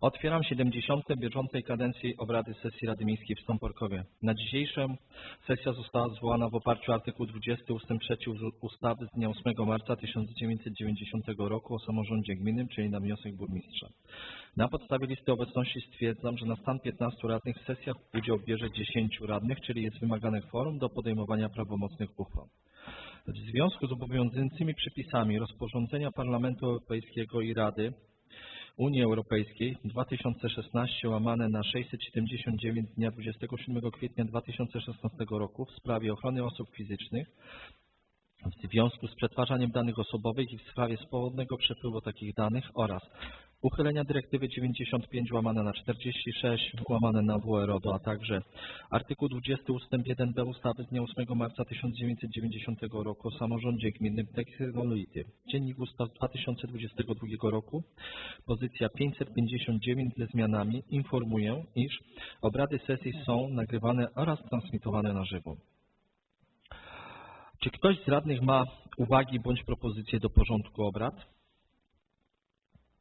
Otwieram 70. bieżącej kadencji obrady sesji Rady Miejskiej w Stąporkowie. Na dzisiejszą sesja została zwołana w oparciu o artykuł 20 ust. 3 uz- ustawy z dnia 8 marca 1990 roku o samorządzie gminnym, czyli na wniosek burmistrza. Na podstawie listy obecności stwierdzam, że na stan 15 radnych w sesjach udział bierze 10 radnych, czyli jest wymagane kworum do podejmowania prawomocnych uchwał. W związku z obowiązującymi przepisami rozporządzenia Parlamentu Europejskiego i Rady Unii Europejskiej 2016 łamane na 679 dnia 27 kwietnia 2016 roku w sprawie ochrony osób fizycznych w związku z przetwarzaniem danych osobowych i w sprawie swobodnego przepływu takich danych oraz uchylenia dyrektywy 95 łamane na 46 łamane na WRODO, a także artykuł 20 ust. 1b ustawy z dnia 8 marca 1990 roku o samorządzie gminnym Technologity. Dziennik Ustaw 2022 roku, pozycja 559 ze zmianami informuję, iż obrady sesji są nagrywane oraz transmitowane na żywo. Czy ktoś z radnych ma uwagi bądź propozycje do porządku obrad?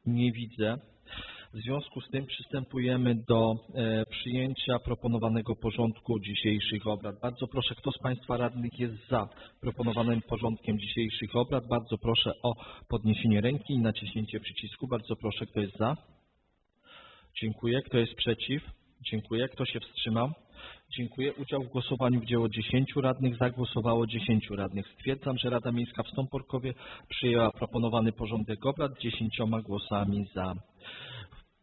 Nie widzę. W związku z tym przystępujemy do e, przyjęcia proponowanego porządku dzisiejszych obrad. Bardzo proszę, kto z Państwa radnych jest za proponowanym porządkiem dzisiejszych obrad? Bardzo proszę o podniesienie ręki i naciśnięcie przycisku. Bardzo proszę, kto jest za? Dziękuję. Kto jest przeciw? Dziękuję. Kto się wstrzymał? Dziękuję. Udział w głosowaniu wzięło 10 radnych, za głosowało 10 radnych. Stwierdzam, że Rada Miejska w Stąporkowie przyjęła proponowany porządek obrad 10 głosami za.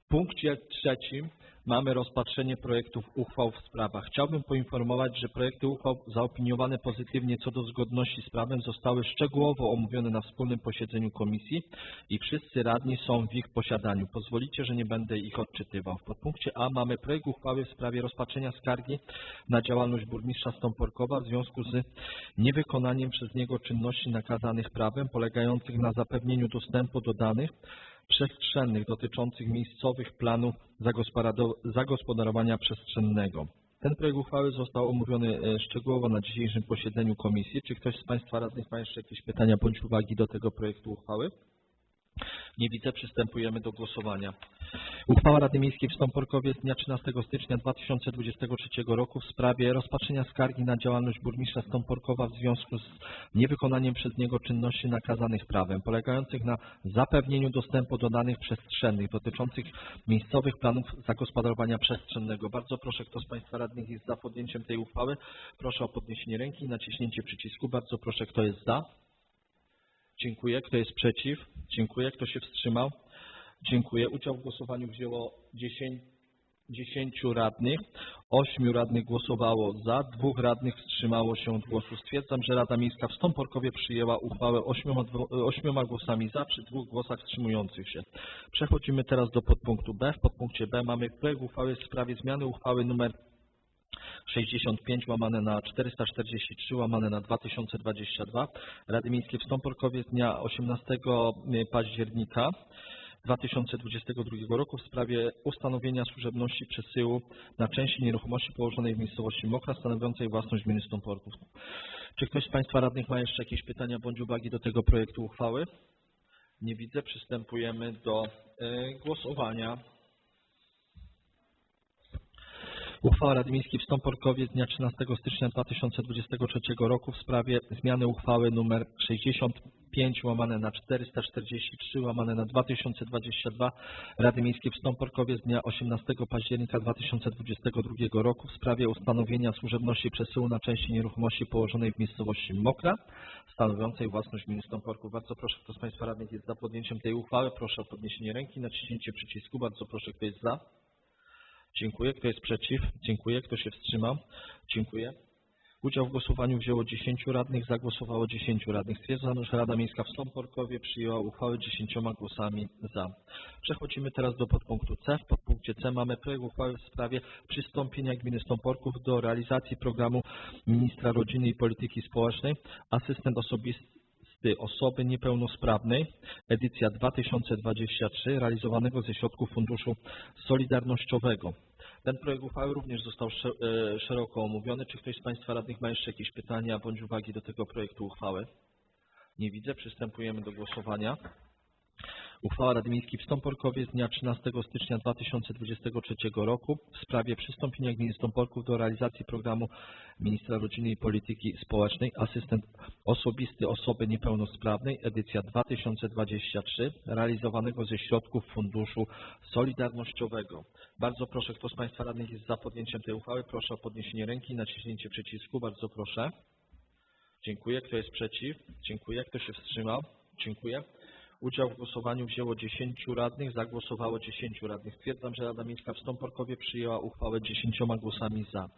W punkcie trzecim mamy rozpatrzenie projektów uchwał w sprawach. Chciałbym poinformować, że projekty uchwał zaopiniowane pozytywnie co do zgodności z prawem zostały szczegółowo omówione na wspólnym posiedzeniu komisji i wszyscy radni są w ich posiadaniu. Pozwolicie, że nie będę ich odczytywał. W podpunkcie A mamy projekt uchwały w sprawie rozpatrzenia skargi na działalność burmistrza Stąporkowa w związku z niewykonaniem przez niego czynności nakazanych prawem polegających na zapewnieniu dostępu do danych przestrzennych dotyczących miejscowych planów zagospodaro- zagospodarowania przestrzennego. Ten projekt uchwały został omówiony e, szczegółowo na dzisiejszym posiedzeniu komisji. Czy ktoś z Państwa radnych ma jeszcze jakieś pytania bądź uwagi do tego projektu uchwały? Nie widzę, przystępujemy do głosowania. Uchwała Rady Miejskiej w Stąporkowie z dnia 13 stycznia 2023 roku w sprawie rozpatrzenia skargi na działalność burmistrza Stąporkowa w związku z niewykonaniem przez niego czynności nakazanych prawem, polegających na zapewnieniu dostępu do danych przestrzennych dotyczących miejscowych planów zagospodarowania przestrzennego. Bardzo proszę, kto z Państwa radnych jest za podjęciem tej uchwały, proszę o podniesienie ręki i naciśnięcie przycisku. Bardzo proszę, kto jest za. Dziękuję. Kto jest przeciw? Dziękuję. Kto się wstrzymał? Dziękuję. Udział w głosowaniu wzięło 10, 10 radnych. 8 radnych głosowało za, dwóch radnych wstrzymało się od głosu. Stwierdzam, że Rada Miejska w Stąporkowie przyjęła uchwałę 8, 8 głosami za przy dwóch głosach wstrzymujących się. Przechodzimy teraz do podpunktu B. W podpunkcie B mamy projekt uchwały w sprawie zmiany uchwały nr 65 łamane na 443 łamane na 2022 Rady Miejskiej w Stąporkowie z dnia 18 października 2022 roku w sprawie ustanowienia służebności przesyłu na części nieruchomości położonej w miejscowości Mokra stanowiącej własność gminy Stąporków. Czy ktoś z Państwa radnych ma jeszcze jakieś pytania bądź uwagi do tego projektu uchwały? Nie widzę. Przystępujemy do e, głosowania. Uchwała Rady Miejskiej w Stąporkowie z dnia 13 stycznia 2023 roku w sprawie zmiany uchwały nr 65 łamane na 443 łamane na 2022 Rady Miejskiej w Stąporkowie z dnia 18 października 2022 roku w sprawie ustanowienia służebności przesyłu na części nieruchomości położonej w miejscowości Mokra stanowiącej własność gminy Stąporków. Bardzo proszę, kto z Państwa radnych jest za podjęciem tej uchwały, proszę o podniesienie ręki, naciśnięcie przycisku. Bardzo proszę, kto jest za. Dziękuję. Kto jest przeciw? Dziękuję. Kto się wstrzymał? Dziękuję. Udział w głosowaniu wzięło 10 radnych, za głosowało 10 radnych. Stwierdzam, że Rada Miejska w Stąporkowie przyjęła uchwałę 10 głosami za. Przechodzimy teraz do podpunktu C. W podpunkcie C mamy projekt uchwały w sprawie przystąpienia gminy Stąporków do realizacji programu Ministra Rodziny i Polityki Społecznej Asystent Osobisty osoby niepełnosprawnej, edycja 2023, realizowanego ze środków Funduszu Solidarnościowego. Ten projekt uchwały również został e, szeroko omówiony. Czy ktoś z Państwa radnych ma jeszcze jakieś pytania bądź uwagi do tego projektu uchwały? Nie widzę. Przystępujemy do głosowania. Uchwała Rady Miejskiej w Stąporkowie z dnia 13 stycznia 2023 roku w sprawie przystąpienia gminy Stąporków do realizacji programu Ministra Rodziny i Polityki Społecznej Asystent Osobisty Osoby Niepełnosprawnej edycja 2023 realizowanego ze środków Funduszu Solidarnościowego. Bardzo proszę, kto z Państwa radnych jest za podjęciem tej uchwały, proszę o podniesienie ręki i naciśnięcie przycisku. Bardzo proszę. Dziękuję. Kto jest przeciw? Dziękuję. Kto się wstrzymał? Dziękuję. Udział w głosowaniu wzięło 10 radnych, zagłosowało 10 radnych. Stwierdzam, że Rada Miejska w Stąporkowie przyjęła uchwałę 10 głosami za.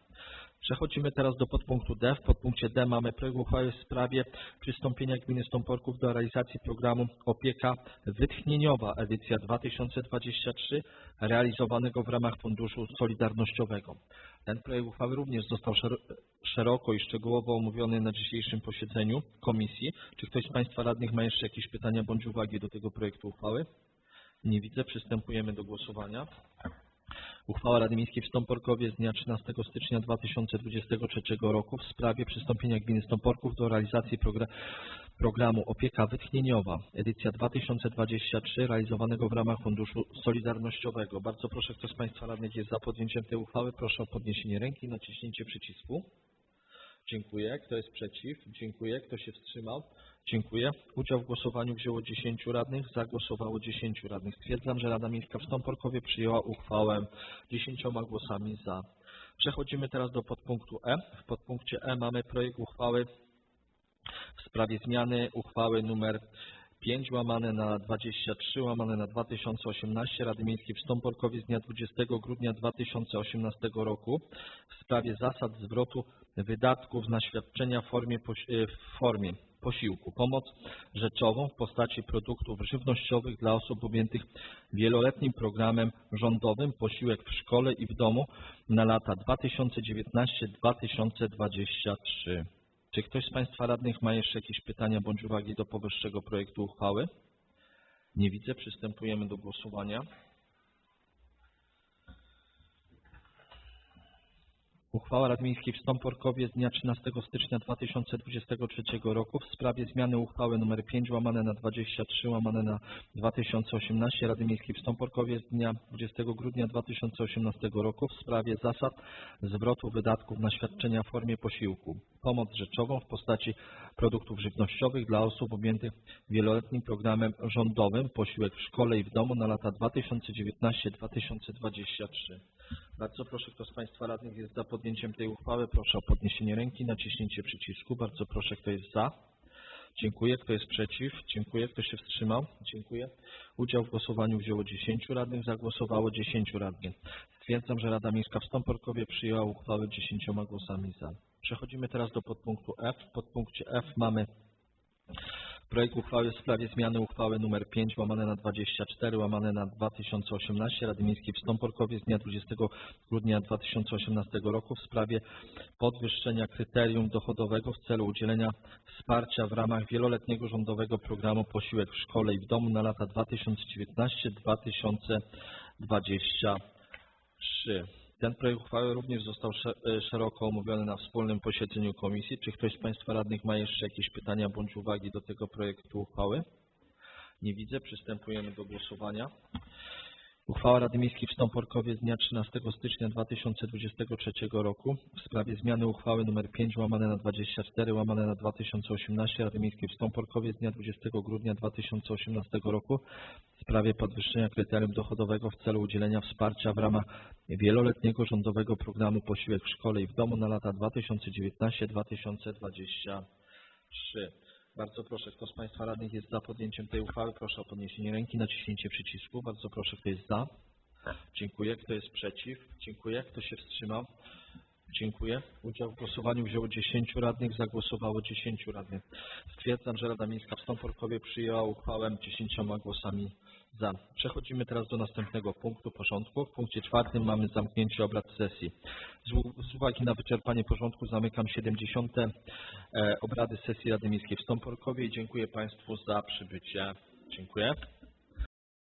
Przechodzimy teraz do podpunktu D. W podpunkcie D mamy projekt uchwały w sprawie przystąpienia gminy Stąporków do realizacji programu Opieka Wytchnieniowa edycja 2023 realizowanego w ramach Funduszu Solidarnościowego. Ten projekt uchwały również został szer- szeroko i szczegółowo omówiony na dzisiejszym posiedzeniu komisji. Czy ktoś z Państwa radnych ma jeszcze jakieś pytania bądź uwagi do tego projektu uchwały? Nie widzę. Przystępujemy do głosowania. Uchwała Rady Miejskiej w Stąporkowie z dnia 13 stycznia 2023 roku w sprawie przystąpienia gminy Stąporków do realizacji progra- programu Opieka Wytchnieniowa, edycja 2023, realizowanego w ramach Funduszu Solidarnościowego. Bardzo proszę, kto z Państwa radnych jest za podjęciem tej uchwały, proszę o podniesienie ręki i naciśnięcie przycisku. Dziękuję. Kto jest przeciw? Dziękuję. Kto się wstrzymał? Dziękuję. Udział w głosowaniu wzięło 10 radnych, zagłosowało 10 radnych. Stwierdzam, że Rada Miejska w Stąporkowie przyjęła uchwałę 10 głosami za. Przechodzimy teraz do podpunktu E. W podpunkcie E mamy projekt uchwały w sprawie zmiany uchwały numer 5 łamane na 23 łamane na 2018 Rady Miejskiej w Stąporkowie z dnia 20 grudnia 2018 roku w sprawie zasad zwrotu wydatków na świadczenia w formie, e, w formie posiłku. Pomoc rzeczową w postaci produktów żywnościowych dla osób objętych wieloletnim programem rządowym Posiłek w szkole i w domu na lata 2019-2023. Czy ktoś z Państwa radnych ma jeszcze jakieś pytania bądź uwagi do powyższego projektu uchwały? Nie widzę. Przystępujemy do głosowania. Uchwała Rady Miejskiej w Stąporkowie z dnia 13 stycznia 2023 roku w sprawie zmiany uchwały nr 5 łamane na 23 łamane na 2018 Rady Miejskiej w Stąporkowie z dnia 20 grudnia 2018 roku w sprawie zasad zwrotu wydatków na świadczenia w formie posiłku. Pomoc rzeczową w postaci produktów żywnościowych dla osób objętych wieloletnim programem rządowym Posiłek w szkole i w domu na lata 2019-2023. Bardzo proszę, kto z Państwa radnych jest za podjęciem tej uchwały, proszę o podniesienie ręki, naciśnięcie przycisku. Bardzo proszę, kto jest za. Dziękuję. Kto jest przeciw? Dziękuję. Kto się wstrzymał? Dziękuję. Udział w głosowaniu wzięło 10 radnych, zagłosowało 10 radnych. Stwierdzam, że Rada Miejska w Stąporkowie przyjęła uchwałę 10 głosami za. Przechodzimy teraz do podpunktu F. W podpunkcie F mamy projekt uchwały w sprawie zmiany uchwały nr 5 łamane na 24 łamane na 2018 Rady Miejskiej w Stąporkowie z dnia 20 grudnia 2018 roku w sprawie podwyższenia kryterium dochodowego w celu udzielenia wsparcia w ramach wieloletniego rządowego programu Posiłek w szkole i w domu na lata 2019-2023. Ten projekt uchwały również został e, szeroko omówiony na wspólnym posiedzeniu komisji. Czy ktoś z Państwa radnych ma jeszcze jakieś pytania bądź uwagi do tego projektu uchwały? Nie widzę. Przystępujemy do głosowania. Uchwała Rady Miejskiej w Stąporkowie z dnia 13 stycznia 2023 roku w sprawie zmiany uchwały nr 5 łamane na 24 łamane na 2018 Rady Miejskiej w Stąporkowie z dnia 20 grudnia 2018 roku w sprawie podwyższenia kryterium dochodowego w celu udzielenia wsparcia w ramach wieloletniego rządowego programu Posiłek w szkole i w domu na lata 2019-2023. Bardzo proszę, kto z Państwa radnych jest za podjęciem tej uchwały, proszę o podniesienie ręki, naciśnięcie przycisku. Bardzo proszę, kto jest za. Dziękuję. Kto jest przeciw? Dziękuję. Kto się wstrzymał? Dziękuję. Udział w głosowaniu wzięło 10 radnych, zagłosowało 10 radnych. Stwierdzam, że Rada Miejska w Stąporkowie przyjęła uchwałę 10 głosami za. Przechodzimy teraz do następnego punktu porządku. W punkcie czwartym mamy zamknięcie obrad sesji. Z, z uwagi na wyczerpanie porządku zamykam 70. e, obrady sesji Rady Miejskiej w Stąporkowie i dziękuję Państwu za przybycie. Dziękuję.